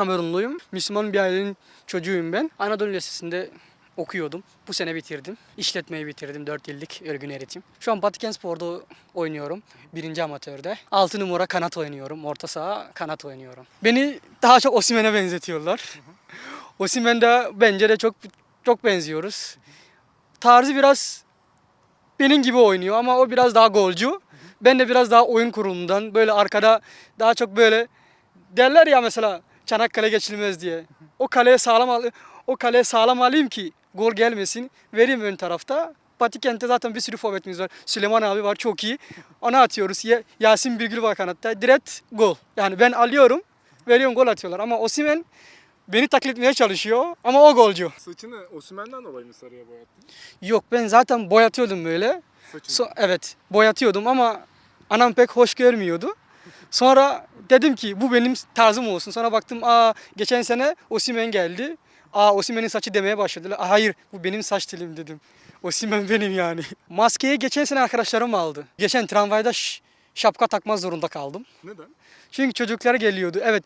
Kamerunluyum. Müslüman bir ailenin çocuğuyum ben. Anadolu Lisesi'nde okuyordum. Bu sene bitirdim. İşletmeyi bitirdim. 4 yıllık örgün öğretim. Şu an Batıken Spor'da oynuyorum. Birinci amatörde. 6 numara kanat oynuyorum. Orta saha kanat oynuyorum. Beni daha çok Osimhen'e benzetiyorlar. Osimhen de bence de çok çok benziyoruz. Tarzı biraz benim gibi oynuyor ama o biraz daha golcü. Ben de biraz daha oyun kurulumundan böyle arkada daha çok böyle derler ya mesela Çanakkale geçilmez diye. O kaleye sağlam al o kaleye sağlam alayım ki gol gelmesin. Vereyim ön tarafta. Patikent'te zaten bir sürü forvetimiz var. Süleyman abi var çok iyi. Ona atıyoruz. Ya- Yasin Birgül var kanatta. Direkt gol. Yani ben alıyorum, veriyorum gol atıyorlar. Ama Osimhen beni taklit etmeye çalışıyor ama o golcü. Saçını Osimhen'den dolayı mı sarıya boyattın? Yok ben zaten boyatıyordum böyle. Saçını. So- evet boyatıyordum ama anam pek hoş görmüyordu. Sonra dedim ki bu benim tarzım olsun. Sonra baktım aa geçen sene Osimhen geldi. Aa Osimhen'in saçı demeye başladılar. Aa, hayır bu benim saç telim dedim. Osimhen benim yani. Maskeyi geçen sene arkadaşlarım aldı. Geçen tramvayda şapka takmak zorunda kaldım. Neden? Çünkü çocuklar geliyordu. Evet.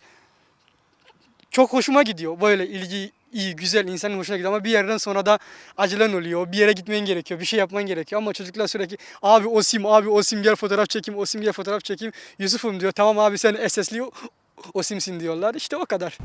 Çok hoşuma gidiyor. Böyle ilgi iyi, güzel, insanın hoşuna gidiyor ama bir yerden sonra da acelen oluyor. Bir yere gitmen gerekiyor, bir şey yapman gerekiyor ama çocuklar sürekli abi Osim, abi Osim gel fotoğraf çekeyim, Osim gel fotoğraf çekeyim. Yusuf'um diyor. Tamam abi sen SS'li Osim'sin diyorlar. İşte o kadar.